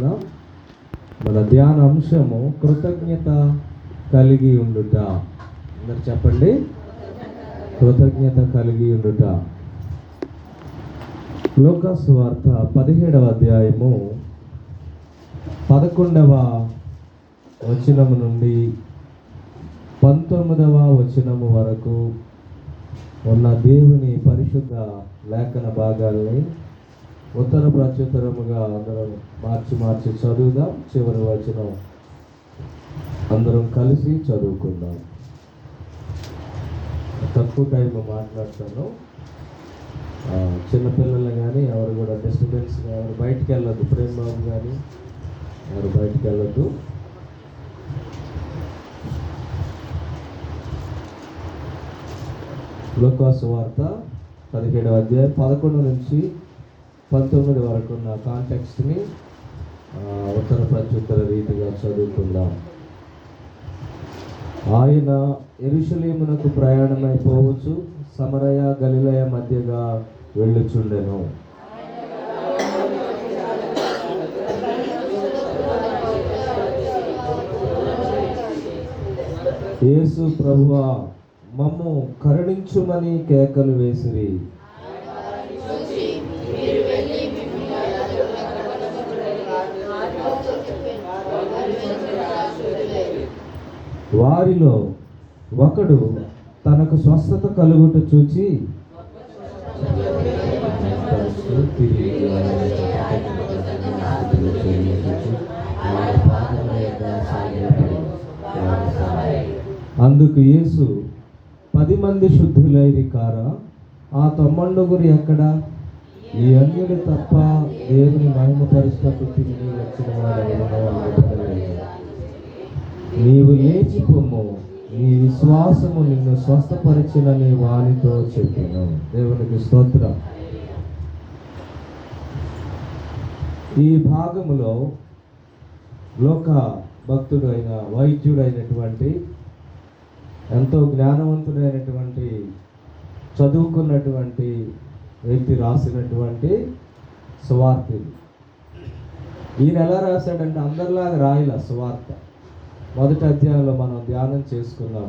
మన ధ్యాన అంశము కృతజ్ఞత కలిగి ఉండుట. అందరు చెప్పండి? కృతజ్ఞత కలిగి ఉండుట. లోకాసు వార్త పదిహేడవ అధ్యాయము పదకొండవ వచనము నుండి పంతొమ్మిదవ వచనము వరకు ఉన్న దేవుని పరిశుద్ధ లేఖన భాగాల్ని ఉత్తర ప్రాచ్యతరముగా అందరం మార్చి మార్చి చదువుదాం. చివరి వచనం అందరం కలిసి చదువుకుందాం. తక్కువ టైం మాట్లాడతాను. చిన్నపిల్లలు కానీ ఎవరు కూడా డిస్టర్బెన్స్ ఎవరు బయటికి వెళ్ళొద్దు. ప్రేమ్ బాబు కానీ ఎవరు బయటికి వెళ్ళొద్దు. లోకాసు వార్త పదిహేడవ అధ్యాయం పదకొండు నుంచి పంతొమ్మిది వరకు ఉన్న కాంటెక్స్ట్ని ఉత్తర ప్రత్యుత్తర రీతిగా చదువుకుందాం. ఆయన ఎరుషలేమునకు ప్రయాణమైపోవచ్చు సమరయ గలిలయ మధ్యగా వెళ్ళుచుండెను. యేసు ప్రభువా మమ్ము కరుణించుమని కేకలు వేసిరి. వారిలో ఒకడు తనకు స్వస్థత కలుగుట చూచి అందుకు యేసు పది మంది శుద్ధులైరి కారా ఆ తమ్మండుగురు ఎక్కడ? ఈ అన్యుడు తప్ప దేవుని మహిమపరుస్తూ తిరిగి వచ్చిన వారు నీవు లేచి పొమ్ము నీ విశ్వాసము నిన్ను స్వస్థపరిచినని వానితో చెప్పాను. దేవునికి స్తోత్రం. ఈ భాగములో లోక భక్తుడు అయిన వైద్యుడైనటువంటి ఎంతో జ్ఞానవంతుడైనటువంటి చదువుకున్నటువంటి వ్యక్తి రాసినటువంటి సువార్తలు ఈయన ఎలా రాశాడంటే అందరిలాగా రాయల సువార్త. మొదటి అధ్యాయంలో మనం ధ్యానం చేసుకున్నాం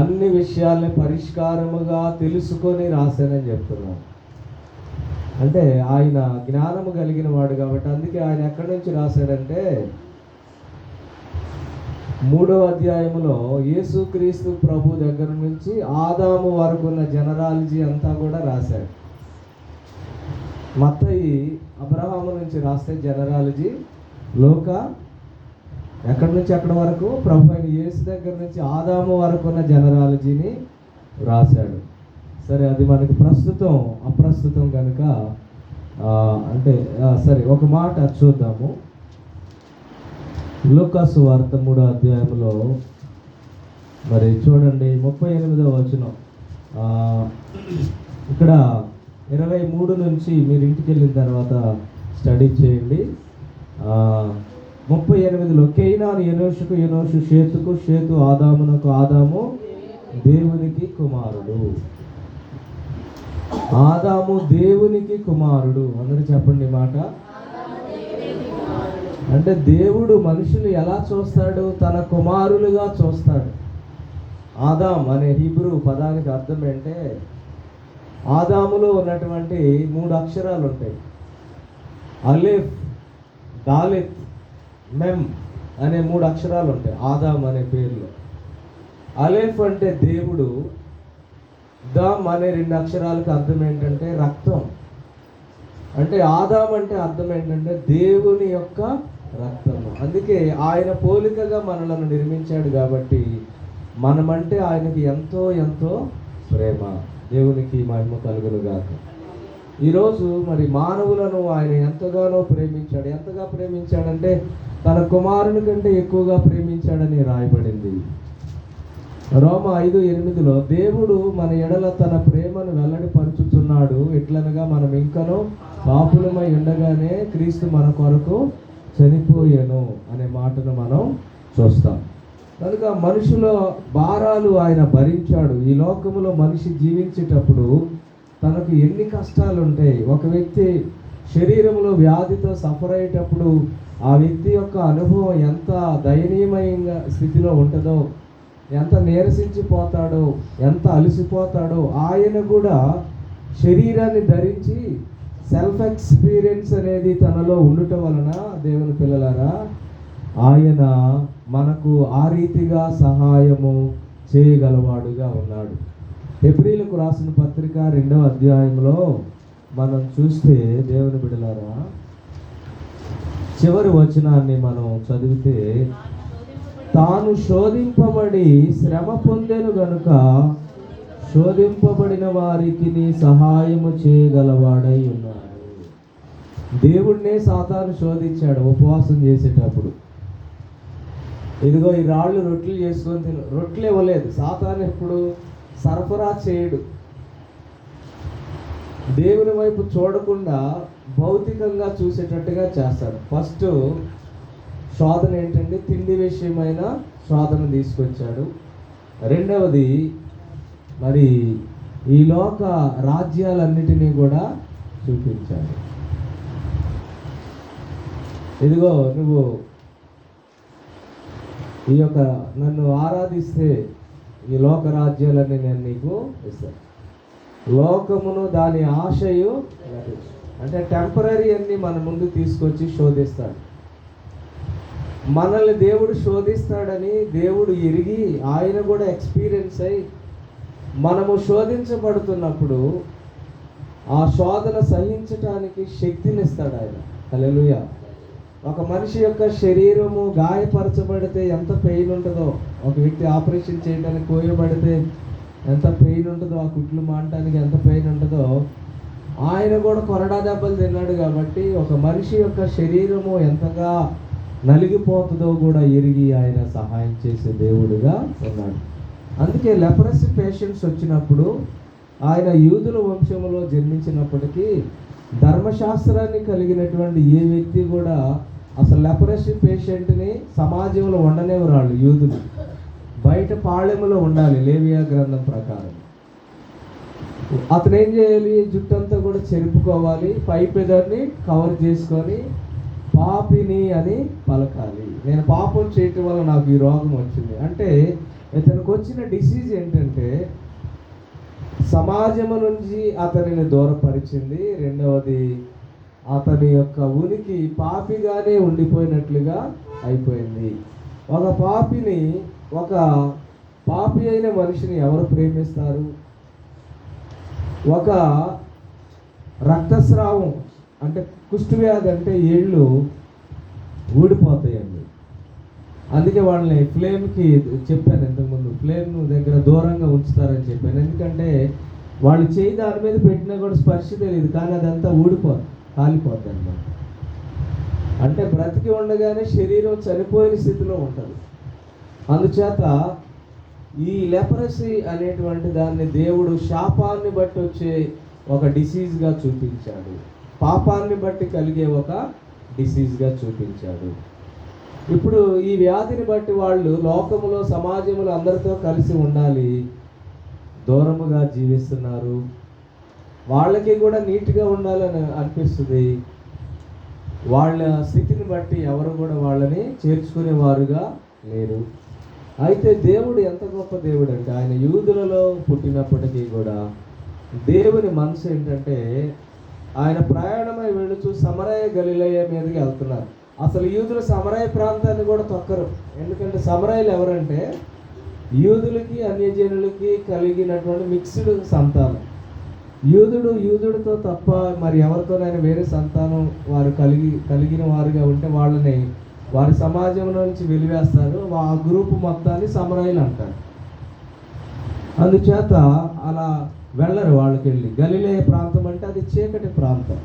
అన్ని విషయాల్ని పరిష్కారముగా తెలుసుకొని రాశానని చెప్తున్నాం. అంటే ఆయన జ్ఞానము కలిగిన వాడు కాబట్టి అందుకే ఆయన ఎక్కడి నుంచి రాశాడంటే మూడో అధ్యాయములో యేసుక్రీస్తు ప్రభు దగ్గర నుంచి ఆదాము వరకు ఉన్న జనరాలజీ అంతా కూడా రాశాడు. మత్తయి అబ్రహాము నుంచి రాస్తే జనరాలజీ లోక ఎక్కడి నుంచి అక్కడ వరకు? ప్రభు అయిన యేసు దగ్గర నుంచి ఆదాము వరకు ఉన్న జనరాలజీని రాశాడు. సరే అది మనకి ప్రస్తుతం అప్రస్తుతం కనుక అంటే సరే ఒక మాట చూద్దాము. లూకాసు వార్త మూడో అధ్యాయంలో మరి చూడండి ముప్పై ఎనిమిదో వచనం. ఇక్కడ ఇరవై మూడు నుంచి మీరు ఇంటికి వెళ్ళిన తర్వాత స్టడీ చేయండి. ముప్పై ఎనిమిదిలో కేయినాను ఎనోషుకు ఎనోషు షేతుకు షేతు ఆదామునకు ఆదాము దేవునికి కుమారుడు. ఆదాము దేవునికి కుమారుడు. అందరూ చెప్పండి మాట. అంటే దేవుడు మనుషులు ఎలా చూస్తాడు? తన కుమారులుగా చూస్తాడు. ఆదాం అనే హీబ్రూ పదానికి అర్థం ఏంటంటే ఆదాములో ఉన్నటువంటి మూడు అక్షరాలు ఉంటాయి అలిఫ్ దాలిత్ మెమ్ అనే మూడు అక్షరాలు ఉంటాయి ఆదాం అనే పేరులో. అలేఫ్ అంటే దేవుడు. దామ్ అనే రెండు అక్షరాలకు అర్థం ఏంటంటే రక్తం. అంటే ఆదాం అంటే అర్థం ఏంటంటే దేవుని యొక్క రక్తము. అందుకే ఆయన పోలికగా మనలను నిర్మించాడు కాబట్టి మనమంటే ఆయనకి ఎంతో ఎంతో ప్రేమ. దేవునికి మహిమ కలుగునుగాక. ఈరోజు మరి మానవులను ఆయన ఎంతగానో ప్రేమించాడు. ఎంతగా ప్రేమించాడంటే తన కుమారుని కంటే ఎక్కువగా ప్రేమించాడని రాయబడింది. రోమ ఐదు ఎనిమిదిలో దేవుడు మన ఎడల తన ప్రేమను వెల్లడిపరుచుచున్నాడు. ఎట్లనగా మనం ఇంకనూ పాపులమై ఉండగానే క్రీస్తు మన కొరకు చనిపోయాను అనే మాటను మనం చూస్తాం. కనుక మనుషుల భారాలు ఆయన భరించాడు. ఈ లోకములో మనిషి జీవించేటప్పుడు తనకు ఎన్ని కష్టాలు ఉంటాయి ఒక వ్యక్తి శరీరంలో వ్యాధితో సఫర్ అయ్యేటప్పుడు ఆ వ్యక్తి యొక్క అనుభవం ఎంత దయనీయమైన స్థితిలో ఉంటుందో ఎంత నీరసించిపోతాడో ఎంత అలసిపోతాడో ఆయన కూడా శరీరాన్ని ధరించి సెల్ఫ్ ఎక్స్పీరియన్స్ అనేది తనలో ఉండటం వలన దేవుని పిల్లలారా ఆయన మనకు ఆ రీతిగా సహాయము చేయగలవాడుగా ఉన్నాడు. ఎబ్రిలకు రాసిన పత్రిక రెండవ అధ్యాయంలో మనం చూస్తే దేవుని బిడలారా చివరి వచనాన్ని మనం చదివితే తాను శోధింపబడి శ్రమ పొందెను గనుక శోధింపబడిన వారికి నీ సహాయము చేయగలవాడై ఉన్నాడు. దేవుణ్ణే సాతాను శోధించాడు ఉపవాసం చేసేటప్పుడు. ఇదిగో ఈ రాళ్ళు రొట్టెలు చేసుకొని తిన రొట్టెలు ఇవ్వలేదు సాతాను ఎప్పుడు సరఫరా చేయడు. దేవుని వైపు చూడకుండా భౌతికంగా చూసేటట్టుగా చేస్తాడు. ఫస్ట్ శోధన ఏంటంటే తిండి విషయమైన శోధన తీసుకొచ్చాడు. రెండవది మరి ఈ లోక రాజ్యాలన్నిటినీ కూడా చూపించాడు. ఇదిగో నువ్వు ఈ యొక్క నన్ను ఆరాధిస్తే ఈ లోక రాజ్యాలన్నీ నేను నీకు ఇస్తాను. లోకమును దాని ఆశయు అంటే టెంపరీ అన్ని మన ముందు తీసుకొచ్చి శోధిస్తాడు. మనల్ని దేవుడు శోధిస్తాడని దేవుడు ఎరిగి ఆయన కూడా ఎక్స్పీరియన్స్ అయి మనము శోధించబడుతున్నప్పుడు ఆ శోధన సహించటానికి శక్తినిస్తాడు ఆయన. అలెలుయ ఒక మనిషి యొక్క శరీరము గాయపరచబడితే ఎంత పెయిన్ ఉంటుందో ఒక వ్యక్తి ఆపరేషన్ చేయడానికి కోయబడితే ఎంత పెయిన్ ఉంటుందో ఆ కుట్లు మానటానికి ఎంత పెయిన్ ఉంటుందో ఆయన కూడా కొరడా దెబ్బలు తిన్నాడు కాబట్టి ఒక మనిషి యొక్క శరీరము ఎంతగా నలిగిపోతుందో కూడా ఎరిగి ఆయన సహాయం చేసే దేవుడుగా ఉన్నాడు. అందుకే లెపరసీ పేషెంట్స్ వచ్చినప్పుడు ఆయన యూదుల వంశంలో జన్మించినప్పటికీ ధర్మశాస్త్రాన్ని కలిగినటువంటి ఏ వ్యక్తి కూడా అసలు లెపరసీ పేషెంట్ని సమాజంలో ఉండనేవరాళ్ళు యూదులు. బయట పాళెములో ఉండాలి లేవియా గ్రంథం ప్రకారం. అతను ఏం చేయాలి? జుట్టంతా కూడా చెరుపుకోవాలి పై పెదర్ని కవర్ చేసుకొని పాపిని అని పలకాలి. నేను పాపం చేయటం వల్ల నాకు ఈ రోగం వచ్చింది. అంటే ఇతనికి వచ్చిన డిసీజ్ ఏంటంటే సమాజము నుంచి అతనిని దూరపరిచింది. రెండవది అతని యొక్క ఉనికి పాపిగానే ఉండిపోయినట్లుగా అయిపోయింది. ఒక పాపిని ఒక పాపి అయిన మనిషిని ఎవరు ప్రేమిస్తారు? ఒక రక్తస్రావం అంటే కుష్ఠవ్యాధి అంటే ఏళ్ళు ఊడిపోతాయండి. అందుకే వాళ్ళని ఫ్లేమ్కి చెప్పాను ఇంతకుముందు ఫ్లేమ్ దగ్గర దూరంగా ఉంచుతారని చెప్పాను. ఎందుకంటే వాళ్ళు చేయి దాని మీద పెట్టినా కూడా స్పర్శ తెలియదు కానీ అదంతా ఊడిపోతుంది కాలిపోతుంది అన్నమాట. అంటే బ్రతికి ఉండగానే శరీరం చనిపోయిన స్థితిలో ఉంటుంది. అందుచేత ఈ లెపరసీ అనేటువంటి దాన్ని దేవుడు శాపాన్ని బట్టి వచ్చే ఒక డిసీజ్గా చూపించాడు. పాపాన్ని బట్టి కలిగే ఒక డిసీజ్గా చూపించాడు. ఇప్పుడు ఈ వ్యాధిని బట్టి వాళ్ళు లోకములో సమాజంలో అందరితో కలిసి ఉండాలి. దూరముగా జీవిస్తున్నారు. వాళ్ళకి కూడా నీట్గా ఉండాలని అనిపిస్తుంది. వాళ్ళ స్థితిని బట్టి ఎవరు కూడా వాళ్ళని చేర్చుకునేవారుగా లేరు. అయితే దేవుడు ఎంత గొప్ప దేవుడు అంటే ఆయన యూదులలో పుట్టినప్పటికీ కూడా దేవుని మనసు ఏంటంటే ఆయన ప్రయాణమై వెళుతూ సమరయ గలిలయ మీదకి వెళ్తున్నారు. అసలు యూదులు సమరయ ప్రాంతాన్ని కూడా తొక్కరు. ఎందుకంటే సమరయలు ఎవరంటే యూదులకి అన్యజనులకి కలిగినటువంటి మిక్స్డ్ సంతానం. యూదుడు యూదుడితో తప్ప మరి ఎవరితోనైనా వేరే సంతానం వారు కలిగి కలిగిన వారుగా ఉంటే వాళ్ళని వారి సమాజంలో నుంచి వెలివేస్తారు ఆ గ్రూప్ మొత్తాన్ని సమరాయిలు అంటారు. అందుచేత అలా వెళ్ళరు వాళ్ళకి వెళ్ళి గలిలే ప్రాంతం అంటే అది చీకటి ప్రాంతం.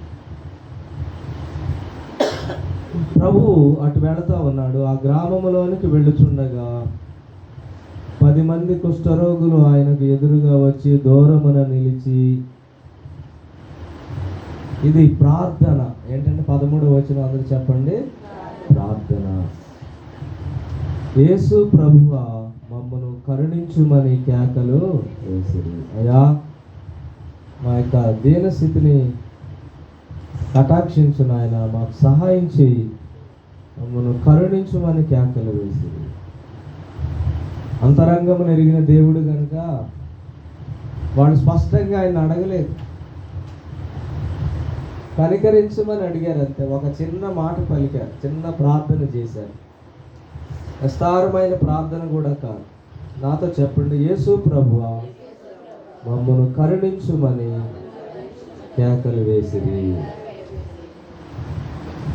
ప్రభు అటు వెళతా ఉన్నాడు. ఆ గ్రామంలోనికి వెళ్ళుచుండగా పది మంది కుష్ఠరోగులు ఆయనకు ఎదురుగా వచ్చి దూరమున నిలిచి ఇది ప్రార్థన. ఏంటంటే పదమూడు వచ్చిన అందరూ చెప్పండి. ప్రార్థన. యేసు ప్రభువ మమ్మను కరుణించుమని కేకలు వేసిరి. అయ్యా మా యొక్క దీనస్థితిని కటాక్షించు నాయన మాకు సహాయం చేయి. మమ్మను కరుణించుమని కేకలు వేసిరి. అంతరంగము ఎరిగిన దేవుడు కనుక వాళ్ళు స్పష్టంగా ఆయన అడగలేదు. కనికరించమని అడిగారు అంతే ఒక చిన్న మాట పలికారు. చిన్న ప్రార్థన చేశారు. విస్తారమైన ప్రార్థన కూడా కాదు. నాతో చెప్పండి. యేసు ప్రభు మమ్మను కరుణించుమని కేకలు వేసిరి.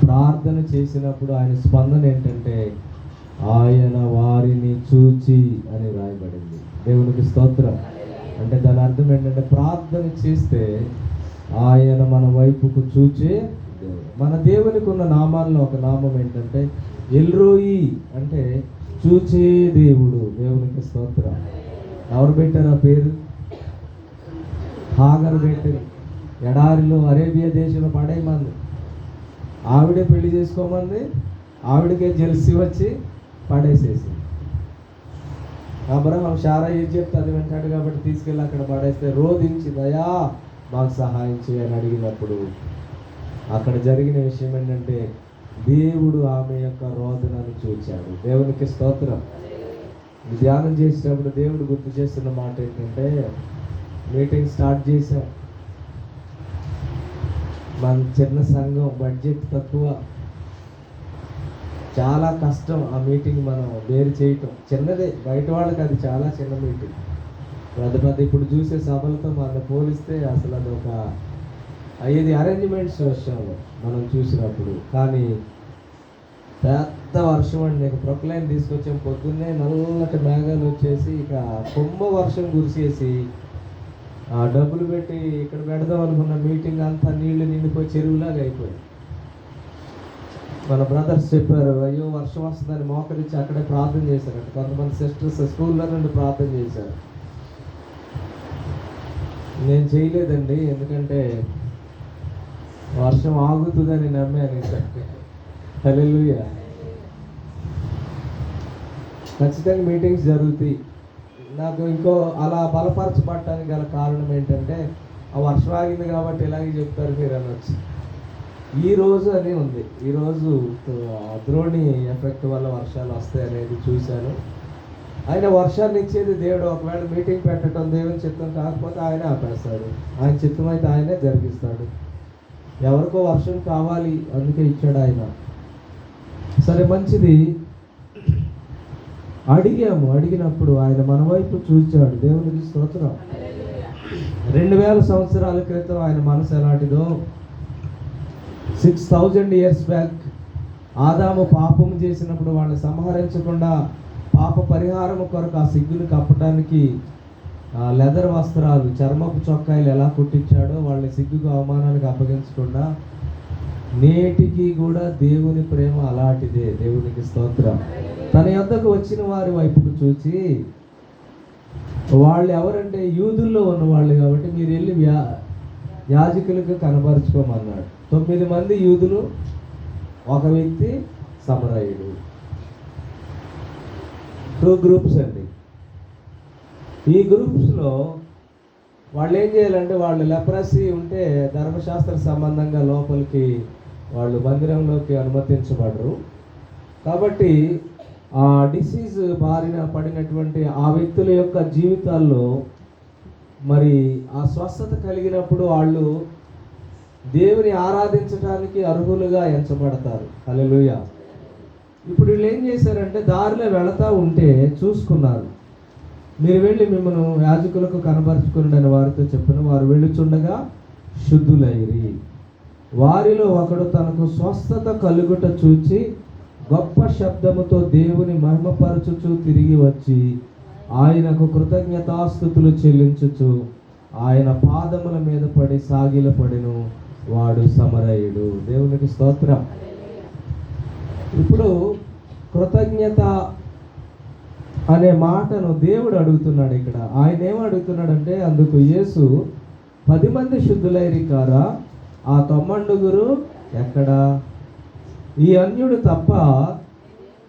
ప్రార్థన చేసినప్పుడు ఆయన స్పందన ఏంటంటే ఆయన వారిని చూచి అని రాయబడింది. దేవునికి స్తోత్రం. అంటే దాని అర్థం ఏంటంటే ప్రార్థన చేస్తే ఆయన మన వైపుకు చూచే మన దేవునికి ఉన్న నామాల్లో ఒక నామం ఏంటంటే ఎల్రోయి అంటే చూచే దేవుడు దేవునికి స్తోత్రం. ఎవరు పెట్టారు ఆ పేరు? హాగర్ పెట్టారు. ఎడారిలో అరేబియా దేశంలో పడేయమంది. ఆవిడే పెళ్ళి చేసుకోమంది ఆవిడకే జెల్సి వచ్చి పడేసేసింది అబ్రహం షారా ఏం చెప్తే అది వెంటాడు కాబట్టి తీసుకెళ్ళి అక్కడ పడేస్తే రోధించి దయా మాకు సహాయం చేయని అడిగినప్పుడు అక్కడ జరిగిన విషయం ఏంటంటే దేవుడు ఆమె యొక్క రోదనను చూచాడు. దేవునికి స్తోత్రం. ధ్యానం చేసేటప్పుడు దేవుడు గుర్తు చేస్తున్న మాట ఏంటంటే మీటింగ్ స్టార్ట్ చేశాం. మన చిన్న సంఘం బడ్జెట్ తక్కువ. చాలా కష్టం ఆ మీటింగ్ మనం వేరు చేయటం. చిన్నదే బయట వాళ్ళకి అది చాలా చిన్న మీటింగ్. పెద్ద పెద్ద ఇప్పుడు చూసే సభలతో మనం పోలిస్తే అసలు అది ఒక అయ్యేది అరేంజ్మెంట్స్ వర్షాలు మనం చూసినప్పుడు. కానీ పెద్ద వర్షం అండి. ప్రొక్లైన్ తీసుకొచ్చాం. పొద్దున్నే నల్లటి మేఘాలు వచ్చేసి ఇక కొమ్మ వర్షం కురిసేసి ఆ డబ్బులు పెట్టి ఇక్కడ పెడదాం అనుకున్న మీటింగ్ అంతా నీళ్ళు నిండిపోయి చెరువులాగా అయిపోయింది. మన బ్రదర్స్ చెప్పారు అయ్యో వర్షం వస్తుందని మోకరించి అక్కడే ప్రార్థన చేశారు కొంతమంది సిస్టర్స్ స్కూల్లో నుండి ప్రార్థన చేశారు. నేను చేయలేదండి ఎందుకంటే వర్షం ఆగుతుందని నమ్మాను హల్లెలూయ. ఖచ్చితంగా మీటింగ్స్ జరుగుతాయి. నాకు ఇంకో అలా బలపరచబడటానికి గల కారణం ఏంటంటే ఆ వర్షం ఆగింది కాబట్టి ఇలాగే చెప్తారు మీరు అనొచ్చు. ఈ రోజు అని ఉంది. ఈరోజు ద్రోణి ఎఫెక్ట్ వల్ల వర్షాలు వస్తాయి అనేది చూశాను. ఆయన వర్షాన్ని ఇచ్చేది దేవుడు. ఒకవేళ మీటింగ్ పెట్టడం దేవుని చిత్తం కాకపోతే ఆయన ఆపేస్తాడు. ఆయన చిత్తం అయితే ఆయనే జరిగిస్తాడు. ఎవరికో వర్షం కావాలి అందుకే ఇచ్చాడు ఆయన. సరే మంచిది. అడిగాము. అడిగినప్పుడు ఆయన మన వైపు చూచాడు. దేవునికి స్తోత్రం. రెండు వేల సంవత్సరాల క్రితం ఆయన మనసు ఎలాంటిదో. సిక్స్ థౌజండ్ ఇయర్స్ బ్యాక్ ఆదాము పాపం చేసినప్పుడు వాళ్ళని సంహరించకుండా పాప పరిహారం కొరకు ఆ సిగ్గును కప్పటానికి లెదర్ వస్త్రాలు చర్మపు చొక్కాయలు ఎలా కుట్టించాడో వాళ్ళని సిగ్గుకు అవమానానికి అప్పగించకుండా నేటికి కూడా దేవుని ప్రేమ అలాంటిదే. దేవునికి స్తోత్రం. తన యొద్దకు వచ్చిన వారి వైపుకు చూచి వాళ్ళు ఎవరంటే యూదుల్లో ఉన్నవాళ్ళు కాబట్టి మీరు వెళ్ళి వ్యా యాజకులకు కనపరుచుకోమన్నాడు తొమ్మిది మంది యూదులు ఒక వ్యక్తి సమరయుడు. టూ గ్రూప్స్ అండి. ఈ గ్రూప్స్లో వాళ్ళు ఏం చేయాలంటే వాళ్ళు లెప్రసీ ఉంటే ధర్మశాస్త్ర సంబంధంగా లోపలికి వాళ్ళు మందిరంలోకి అనుమతించబడరు. కాబట్టి ఆ డిసీజ్ బారిన పడినటువంటి ఆ వ్యక్తుల యొక్క జీవితాల్లో మరి ఆ స్వస్థత కలిగినప్పుడు వాళ్ళు దేవుని ఆరాధించడానికి అర్హులుగా ఎంచబడతారు. అలెలుయా ఇప్పుడు వీళ్ళు ఏం చేశారంటే దారిలో వెళతా ఉంటే చూసుకున్నారు. మీరు వెళ్ళి మిమ్మల్ని యాజకులకు కనబరుచుకుని వారితో చెప్పిన. వారు వెళ్ళుచుండగా శుద్ధులైరి. వారిలో ఒకడు తనకు స్వస్థత కలుగుట చూచి గొప్ప శబ్దముతో దేవుని మహిమపరచుచు తిరిగి వచ్చి ఆయనకు కృతజ్ఞతాస్థుతులు చెల్లించుచు ఆయన పాదముల మీద పడి సాగిల పడిను వాడు సమరయుడు. దేవునికి స్తోత్రం. ఇప్పుడు కృతజ్ఞత అనే మాటను దేవుడు అడుగుతున్నాడు ఇక్కడ. ఆయన ఏం అడుగుతున్నాడంటే అందుకు యేసు పది మంది శుద్ధులైరి కారా ఆ తొమ్మండుగురు ఎక్కడ? ఈ అన్యుడు తప్ప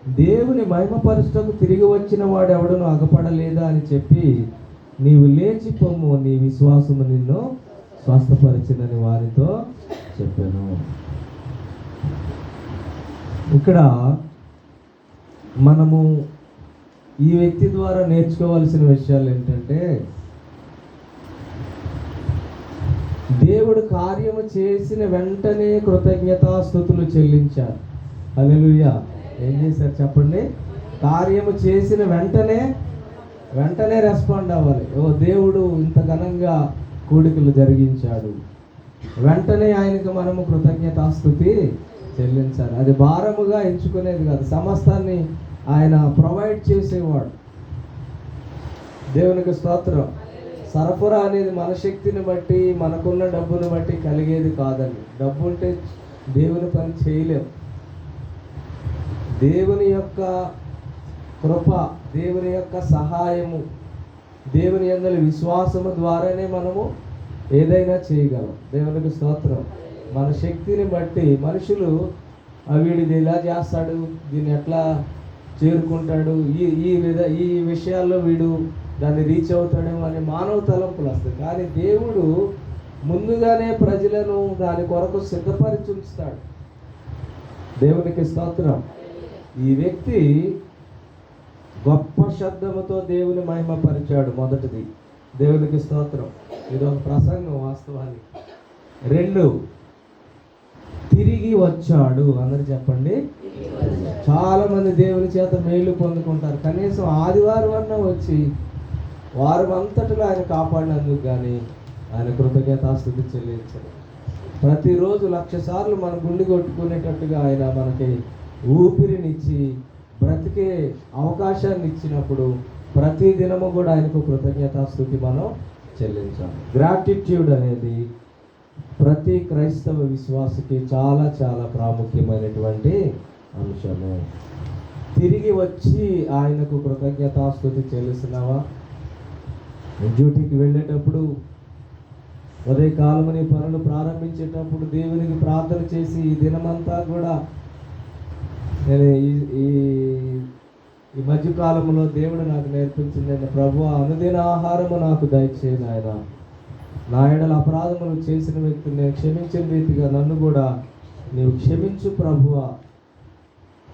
దేవుని మహిమపరచుటకు తిరిగి వచ్చిన వాడు ఎవడను అగపడలేదా అని చెప్పి నీవు లేచి పొమ్ము నీ విశ్వాసము నిన్ను స్వస్థపరిచిందని వారితో చెప్పాను. ఇక్కడ మనము ఈ వ్యక్తి ద్వారా నేర్చుకోవాల్సిన విషయాలు ఏంటంటే దేవుడు కార్యము చేసిన వెంటనే కృతజ్ఞతాస్థుతులు చెల్లించారు హల్లెలూయా. ఏం చేశారు చెప్పండి? కార్యము చేసిన వెంటనే వెంటనే రెస్పాండ్ అవ్వాలి. ఓ దేవుడు ఇంత ఘనంగా కూడికలు జరిగించాడు. వెంటనే ఆయనకు మనము కృతజ్ఞతాస్థుతి చెల్లించాలి. అది భారముగా ఎంచుకునేది కాదు. సమస్తాన్ని ఆయన ప్రొవైడ్ చేసేవాడు. దేవునికి స్తోత్రం. సరఫరా అనేది మన శక్తిని బట్టి మనకున్న డబ్బును బట్టి కలిగేది కాదండి. డబ్బు ఉంటే దేవుని పని చేయలేం. దేవుని యొక్క కృప దేవుని యొక్క సహాయము దేవుని అందరి విశ్వాసము ద్వారానే మనము ఏదైనా చేయగలం. దేవునికి స్తోత్రం. మన శక్తిని బట్టి మనుషులు "ఆ, వీడిది ఇలా చేస్తాడు దీన్ని ఎట్లా చేరుకుంటాడు ఈ ఈ విధ ఈ విషయాల్లో వీడు దాన్ని రీచ్ అవుతాడేమో అనే మానవ తలంపులు వస్తాయి. కానీ దేవుడు ముందుగానే ప్రజలను దాని కొరకు సిద్ధపరిచి ఉంచుతాడు దేవునికి స్తోత్రం. ఈ వ్యక్తి గొప్ప శబ్దముతో దేవుని మహిమపరిచాడు మొదటిది. దేవునికి స్తోత్రం. ఇది ఒక ప్రసంగం వాస్తవానికి. రెండు తిరిగి వచ్చాడు. అందరు చెప్పండి. చాలా మంది దేవుని చేత మేలు పొందుకుంటారు. కనీసం ఆదివారం అన్న వచ్చి వారం అంతటిలో ఆయన కాపాడినందుకు కానీ ఆయన కృతజ్ఞతాస్థుతి చెల్లించరు. ప్రతిరోజు లక్ష సార్లు మన గుండె కొట్టుకునేటట్టుగా ఆయన మనకి ఊపిరినిచ్చి బ్రతికే అవకాశాన్ని ఇచ్చినప్పుడు ప్రతి దినము కూడా ఆయనకు కృతజ్ఞతాస్థుతి మనం చెల్లించాలి. గ్రాటిట్యూడ్ అనేది ప్రతి క్రైస్తవ విశ్వాసకి చాలా చాలా ప్రాముఖ్యమైనటువంటి అంశము. తిరిగి వచ్చి ఆయనకు కృతజ్ఞతాస్థుతి చెల్లిస్తున్నావా? డ్యూటీకి వెళ్ళేటప్పుడు ఉదయకాలమని పనులు ప్రారంభించేటప్పుడు దేవునికి ప్రార్థన చేసి ఈ దినమంతా కూడా నేను ఈ ఈ మధ్యకాలంలో దేవుడు నాకు నేర్పించింది ప్రభు అనుదిన ఆహారము నాకు దయచేయను ఆయన నా ఎడల అపరాధములు చేసిన వ్యక్తిని నేను క్షమించిన రీతిగా నన్ను కూడా నీవు క్షమించు ప్రభువ.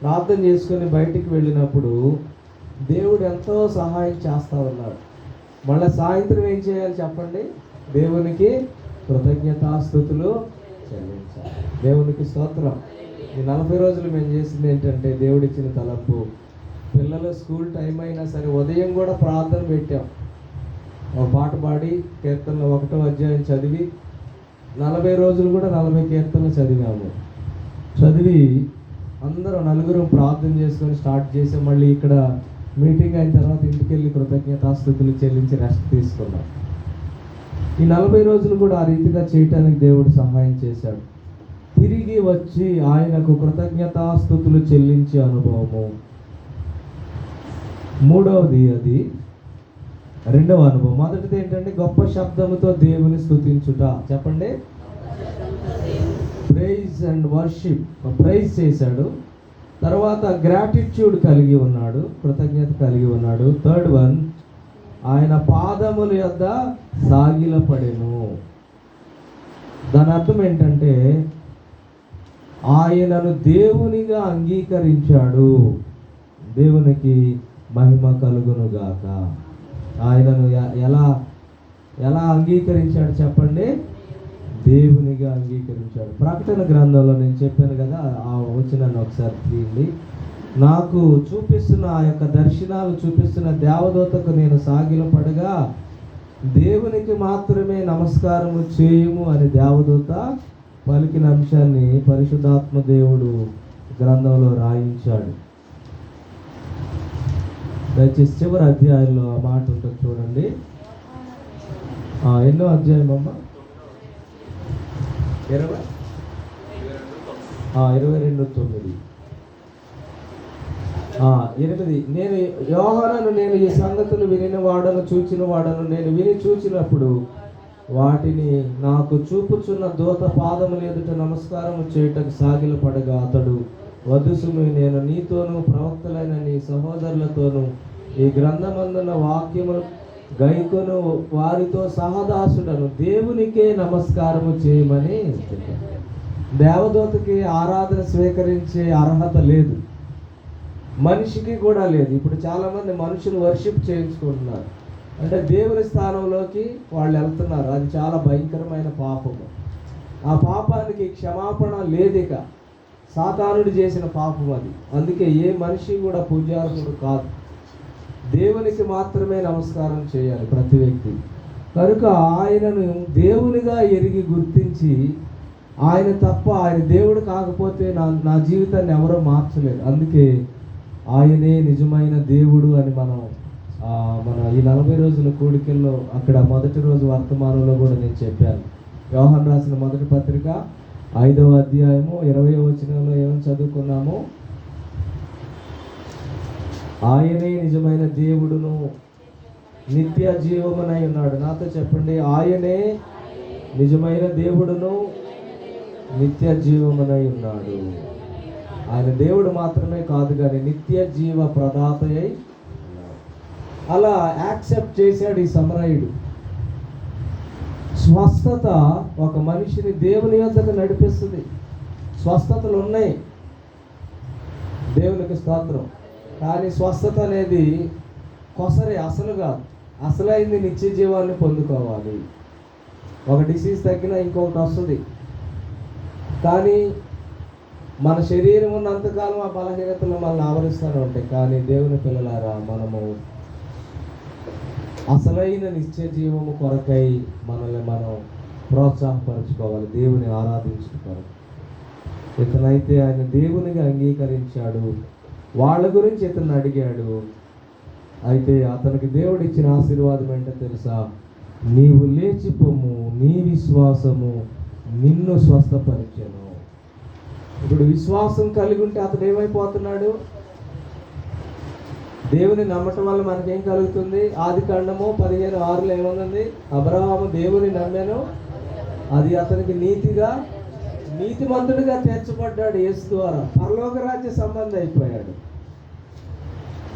ప్రార్థన చేసుకొని బయటికి వెళ్ళినప్పుడు దేవుడు ఎంతో సహాయం చేస్తూ ఉన్నాడు. మళ్ళీ సాయంత్రం ఏం చేయాలి చెప్పండి? దేవునికి కృతజ్ఞతాస్థుతులు చెల్లించాలి. దేవునికి స్తోత్రం. ఈ నలభై రోజులు మేము చేసింది ఏంటంటే దేవుడిచ్చిన తలపు తలంపు. పిల్లలు స్కూల్ టైం అయినా సరే ఉదయం కూడా ప్రార్థన పెట్టాం. ఒక పాట పాడి కీర్తనలు ఒకటో అధ్యాయం చదివి నలభై రోజులు కూడా నలభై కీర్తనలు చదివాము. చదివి అందరూ నలుగురు ప్రార్థన చేసుకొని స్టార్ట్ చేసి మళ్ళీ ఇక్కడ మీటింగ్ అయిన తర్వాత ఇంటికి వెళ్ళి కృతజ్ఞతాస్థుతులు చెల్లించి రెస్ట్ తీసుకున్నాం. ఈ నలభై రోజులు కూడా ఆ రీతిగా చేయటానికి దేవుడు సహాయం చేశాడు. తిరిగి వచ్చి ఆయనకు కృతజ్ఞతాస్థుతులు చెల్లించే అనుభవము. మూడవది అది రెండవ అనుభవం. మొదటిది ఏంటంటే గొప్ప శబ్దముతో దేవుని స్థుతించుట చెప్పండి. ప్రైజ్ అండ్ వర్షిప్ ప్రైజ్ చేశాడు. తర్వాత గ్రాటిట్యూడ్ కలిగి ఉన్నాడు. కృతజ్ఞత కలిగి ఉన్నాడు. థర్డ్ వన్ ఆయన పాదముల యొద్ద సాగిలపడెను. దాని అర్థం ఏంటంటే ఆయనను దేవునిగా అంగీకరించాడు. దేవునికి మహిమ కలుగునుగాక. ఆయనను ఎలా ఎలా అంగీకరించాడు చెప్పండి? దేవునిగా అంగీకరించాడు. ప్రకటన గ్రంథంలో నేను చెప్పాను కదా ఆ వచనాన్ని ఒకసారి తీయండి. నాకు చూపిస్తున్న ఆ యొక్క దర్శనాలు చూపిస్తున్న దేవదూతకు నేను సాగిలపడగా దేవునికి మాత్రమే నమస్కారము చేయుము అని దేవదూత పలికిన అంశాన్ని పరిశుద్ధాత్మ దేవుడు గ్రంథంలో రాయించాడు. దయచేసి చివరి అధ్యాయంలో ఆ మాట ఉంటుంది చూడండి. ఎన్నో అధ్యాయం అమ్మ? ఇరవై? ఇరవై రెండు తొమ్మిది. ఎనిమిది. నేను యోహానను నేను ఈ సంగతులు వినిన వాడను చూచిన వాడను నేను విని చూచినప్పుడు వాటిని నాకు చూపుచున్న దూత పాదములు ఎదుట నమస్కారం చేయుటకు సాగిలపడగా అతడు వధుసుమి నేను నీతోనూ ప్రవక్తలైన నీ సహోదరులతోనూ ఈ గ్రంథమందున్న వాక్యములు గైకును వారితో సహదాసుడను దేవునికే నమస్కారము చేయమని దేవదూతకి ఆరాధన స్వీకరించే అర్హత లేదు. మనిషికి కూడా లేదు. ఇప్పుడు చాలామంది మనుషులు వర్షిప్ చేయించుకుంటున్నారు. అంటే దేవుని స్థానంలోకి వాళ్ళు వెళ్తున్నారు. అది చాలా భయంకరమైన పాపము. ఆ పాపానికి క్షమాపణ లేదిక సాతానుడు చేసిన పాపం అది. అందుకే ఏ మనిషి కూడా పూజార్హుడు కాదు. దేవునికి మాత్రమే నమస్కారం చేయాలి ప్రతి వ్యక్తి. కనుక ఆయనను దేవునిగా ఎరిగి గుర్తించి ఆయన తప్ప ఆయన దేవుడు కాకపోతే నా నా జీవితాన్ని ఎవరో మార్చలేరు అందుకే ఆయనే నిజమైన దేవుడు అని మనం మన ఈ నలభై రోజుల కోడికల్లో అక్కడ మొదటి రోజు వర్తమానంలో కూడా నేను చెప్పాను. వ్యవహారం రాసిన మొదటి పత్రిక ఐదవ అధ్యాయము ఇరవై వచనంలో ఏమని చదువుకున్నాము? ఆయనే నిజమైన దేవుడును నిత్య జీవమునై ఉన్నాడు. నాతో చెప్పండి ఆయనే నిజమైన దేవుడును నిత్య జీవమునై ఉన్నాడు. ఆయన దేవుడు మాత్రమే కాదు కానీ నిత్య జీవ ప్రదాత అలా యాక్సెప్ట్ చేశాడు ఈ సమరాయుడు. స్వస్థత ఒక మనిషిని దేవుని యొద్దకు నడిపిస్తుంది. స్వస్థతలు ఉన్నాయి. దేవునికి స్తోత్రం. కానీ స్వస్థత అనేది కొసరే అసలు కాదు. అసలైంది నిత్య జీవాన్ని పొందుకోవాలి. ఒక డిసీజ్ తగ్గినా ఇంకొకటి వస్తుంది. కానీ మన శరీరం ఉన్నంతకాలం ఆ బలహీనతలు మనల్ని ఆవరిస్తూనే ఉంటాయి. కానీ దేవుని పిల్లలారా మనము అసలైన నిత్య జీవము కొరకై మనల్ని మనం ప్రోత్సాహపరచుకోవాలి దేవుని ఆరాధించుకోవాలి. ఇతనైతే ఆయన దేవునిగా అంగీకరించాడు వాళ్ళ గురించి ఇతను అడిగాడు. అయితే అతనికి దేవుడు ఇచ్చిన ఆశీర్వాదం ఏంటో తెలుసా? నీవు లేచిపోము నీ విశ్వాసము నిన్ను స్వస్థపరిచను. ఇప్పుడు విశ్వాసం కలిగి ఉంటే అతను ఏమైపోతున్నాడు? దేవుని నమ్మటం వల్ల మనకేం కలుగుతుంది? ఆది కాండము పదిహేను ఆరులో ఏమన్నది అబ్రహాము దేవుని నమ్మాను. అది అతనికి నీతిగా నీతిమంతుడిగా తీర్చబడ్డాడు యేసు ద్వారా. పరలోక రాజ్య సంబంధం అయిపోయాడు.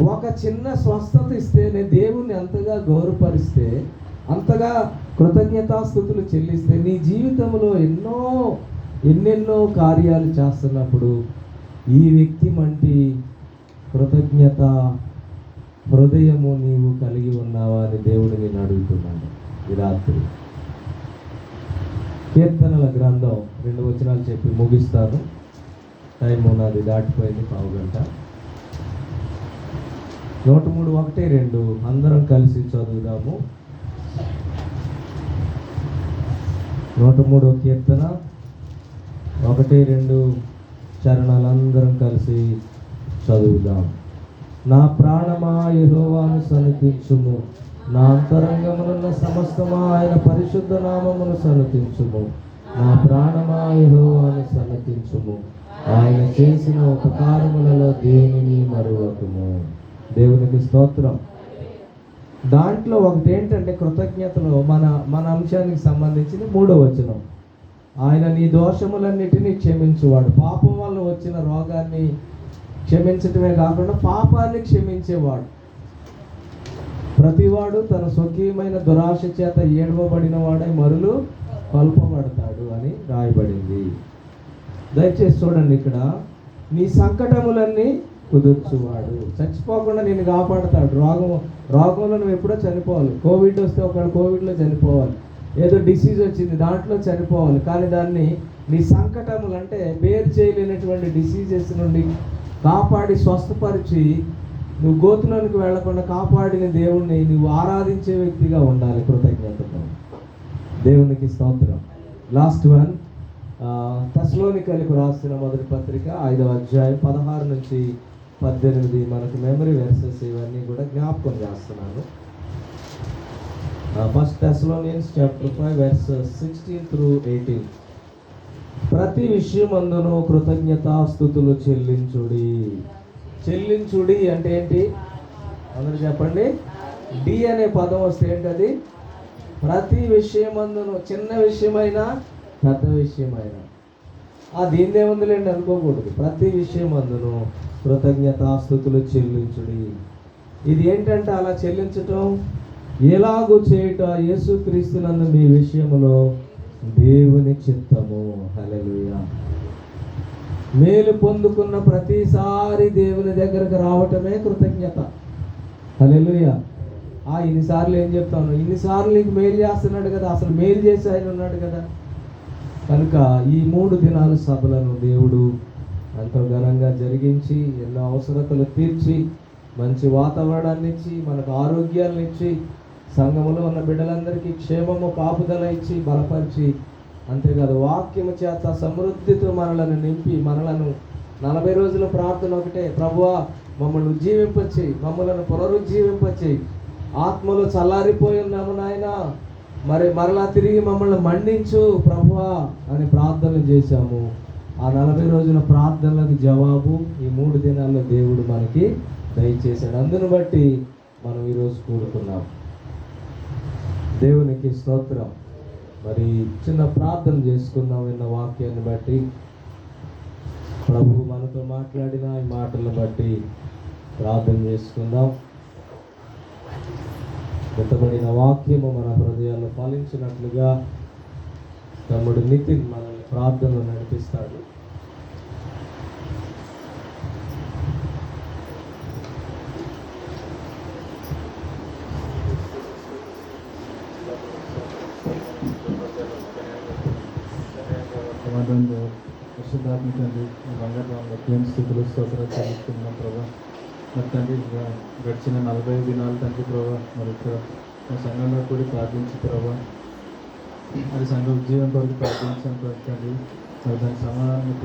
ఒక చిన్న స్వస్థత ఇస్తేనే దేవుణ్ణి అంతగా గౌరవపరిస్తే అంతగా కృతజ్ఞతాస్థుతులు చెల్లిస్తే నీ జీవితంలో ఎన్నో ఎన్నెన్నో కార్యాలు చేస్తున్నప్పుడు ఈ వ్యక్తి వంటి కృతజ్ఞత హృదయము నీవు కలిగి ఉన్నావా అని దేవుడు నేను అడుగుతున్నాను ఈ రాత్రి. కీర్తనల గ్రంథం రెండు వచనాలు చెప్పి ముగిస్తాను. టైం ఉన్నది దాటిపోయింది పావు గంట. నూట మూడు ఒకటి రెండు. అందరం కలిసి చదువుదాము. నూట మూడో కీర్తన ఒకటి రెండు చరణాలు అందరం కలిసి చదువుదాం. నా ప్రాణమా యహోవాను సన్నిధించుము. నా అంతరంగమునున్న సమస్తమా ఆయన పరిశుద్ధ నామమును సన్నతించుము నా ప్రాణమా యెహోవాను సన్నిధించుము. ఆయన చేసిన ఉపకారములలో దేనిని మరువకుము. దేవునికి స్తోత్రం. దాంట్లో ఒకటి ఏంటంటే కృతజ్ఞతలో మన మన అంశానికి సంబంధించిన మూడో వచనం. ఆయన నీ దోషములన్నిటినీ క్షమించువాడు. పాపం వల్ల వచ్చిన రోగాన్ని క్షమించటమే కాకుండా పాపాన్ని క్షమించేవాడు. ప్రతివాడు తన స్వకీయమైన దురాశ చేత ఏడవబడిన వాడై మరులు కల్పబడతాడు అని రాయబడింది. దయచేసి చూడండి ఇక్కడ నీ సంకటములన్నీ కుదుర్చువాడు. చచ్చిపోకుండా నేను కాపాడతాడు. రోగం రోగంలో నువ్వు ఎప్పుడో చనిపోవాలి. కోవిడ్ వస్తే ఒకడు కోవిడ్లో చనిపోవాలి. ఏదో డిసీజ్ వచ్చింది దాంట్లో చనిపోవాలి. కానీ దాన్ని నీ సంకటములు అంటే బేర్ చేయలేనటువంటి డిసీజెస్ నుండి కాపాడి స్వస్థపరిచి నువ్వు గోతులోనికి వెళ్ళకుండా కాపాడిన దేవుణ్ణి నువ్వు ఆరాధించే వ్యక్తిగా ఉండాలి కృతజ్ఞతతో. దేవునికి స్తోత్రం. లాస్ట్ వన్ తస్లోనికలకు రాసిన మొదటి పత్రిక ఐదవ అధ్యాయం పదహారు నుంచి పద్దెనిమిది మనకు మెమరీ వెర్సెస్ ఇవన్నీ కూడా జ్ఞాపకం చేస్తున్నాను. First Thessalonians chapter five verses sixteen through eighteen ప్రతి విషయమందును కృతజ్ఞతాస్థుతులు చెల్లించుడి. చెల్లించుడి అంటే ఏంటి? అందరూ చెప్పండి. డి అనే పదం వస్తే ఏంటది? ప్రతి విషయమందును చిన్న విషయమైనా పెద్ద విషయమైనా. ఆ దీని ఏముందిలేండి అనుకోకూడదు. ప్రతి విషయమందును కృతజ్ఞతాస్థుతులు చెల్లించుడి. ఇది ఏంటంటే అలా చెల్లించటం? ఎలాగూ చేయుట యేసుక్రీస్తునందు మీ విషయంలో దేవుని చిత్తము. హల్లెలూయా. మేలు పొందుకున్న ప్రతిసారి దేవుని దగ్గరకు రావటమే కృతజ్ఞత. హల్లెలూయా. ఆ ఇన్నిసార్లు ఏం చెప్తాను? ఇన్నిసార్లు నీకు మేలు చేస్తున్నాడు కదా అసలు మేలు చేసి ఆయన ఉన్నాడు కదా. కనుక ఈ మూడు దినాల సభలను దేవుడు ఎంతో ఘనంగా జరిగించి ఎన్నో అవసరతలు తీర్చి మంచి వాతావరణాన్ని ఇచ్చి మనకు ఆరోగ్యాలను ఇచ్చి సంఘములో ఉన్న బిడ్డలందరికీ క్షేమము కాపుదల ఇచ్చి బలపరిచి అంతేకాదు వాక్యము చేత సమృద్ధితో మనలను నింపి మనలను నలభై రోజుల ప్రార్థన ఒకటే. ప్రభువా మమ్మల్ని ఉజ్జీవింపచ్చి మమ్మలను పునరుజ్జీవింపచ్చి ఆత్మలో చల్లారిపోయి ఉన్నాము నాయన. మరి మరలా తిరిగి మమ్మల్ని మండించు ప్రభువా అని ప్రార్థనలు చేశాము. ఆ నలభై రోజుల ప్రార్థనలకు జవాబు ఈ మూడు దినాల్లో దేవుడు మనకి దయచేశాడు. అందును బట్టి మనం ఈరోజు కూడుకున్నాం. దేవునికి స్తోత్రం. మరి చిన్న ప్రార్థన చేసుకుందాం విన్న వాక్యాన్ని బట్టి. ప్రభు మనతో మాట్లాడిన ఈ మాటలను బట్టి ప్రార్థన చేసుకుందాం. విత్తబడిన వాక్యము మన హృదయాల్లో పాలించినట్లుగా తమ్ముడు నితిన్ మనల్ని ప్రార్థనలు నడిపిస్తాడు. సమాధానం పరిశుద్ధాత్మ తండ్రి ఈ ప్రేమ లభ్యం స్థితిలో స్తోత్రాలు చెల్లిస్తున్నాం ప్రభా. మరి తండ్రి గడిచిన నలభై దినాలు తండ్రి ప్రభా మరి ఇక్కడ మా సంఘంలో కూడా ప్రార్థించి ప్రభా. మరి సంఘ ఉద్యోగం కొరకు ప్రార్థించాం తండ్రి. మరి దానికి సమాధానం